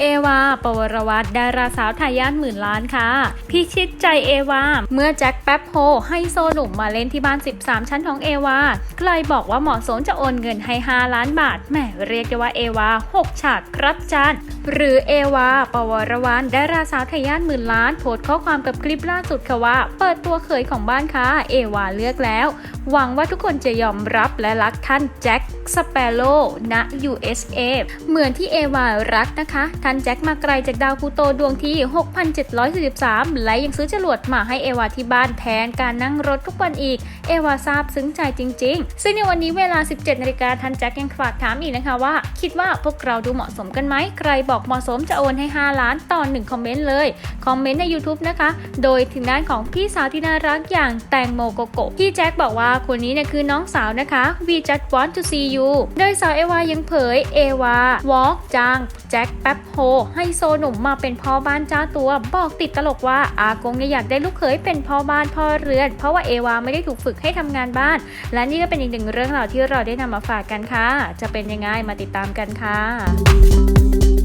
เอวา ปวรวัตดาราสาวทายาทหมื่นล้านค่ะ พิชิตใจเอวา เมื่อแจ็คแป๊บโฮให้โซหนุ่มมาเล่นที่บ้าน 13 ชั้นของเอวาใครบอกว่าเหมาะสมจะโอนเงินให้ 5 ล้านบาทแหมเรียกได้ว่าเอวา 6 ฉากครับจานหรือเอวา ปวรวันดาราสาวทายาทหมื่นล้าน โพสต์ข้อความกับคลิปล่าสุดค่ะว่า เปิดตัวเขยของบ้านค่ะเอวาเลือกแล้ว หวังว่าทุกคนจะยอมรับและรักท่านแจ็คสเปโร่ณ USA เหมือนที่เอวารักนะคะ ท่านแจ็คมาไกลจากดาวพูโตดวงที่ 6,743 และยังซื้อจรวดมาให้เอวาที่บ้านแทนการนั่งรถทุกวันอีก เอวาทราบซึ้งใจจริง ๆ ซึ่งในวันนี้เวลา 17นาฬิกาท่านแจ็คยังฝากถามอีกนะคะว่า คิดว่าพวกเราดูเหมาะสมกันไหม ใครบอกเหมาะสมจะโอนให้ 5 ล้านต่อ1คอมเมนต์เลย คอมเมนต์ใน YouTube นะคะ โดยถึงด้านของพี่สาวที่น่ารักอย่างแตงโมโกโกะพี่แจ็คบอกว่าคนนี้เนี่ยคือน้องสาวนะคะ we just want to see you โดยสาวเอวายังเผยเอวาวอล์กจางแจ็คแป๊บโฮให้โซหนุ่มมาเป็นพ่อบ้านจ้าตัวบอกติดตลกว่าอากงเนี่ยอยากได้ลูกเขยเป็นพ่อบ้านพ่อเรือน เพราะว่าเอวาไม่ได้ถูกฝึกให้ทำงานบ้าน และนี่ก็เป็นอีกหนึ่งเรื่องราวที่เราได้นำมาฝากกันค่ะ จะเป็นยังไงมาติดตามกันค่ะ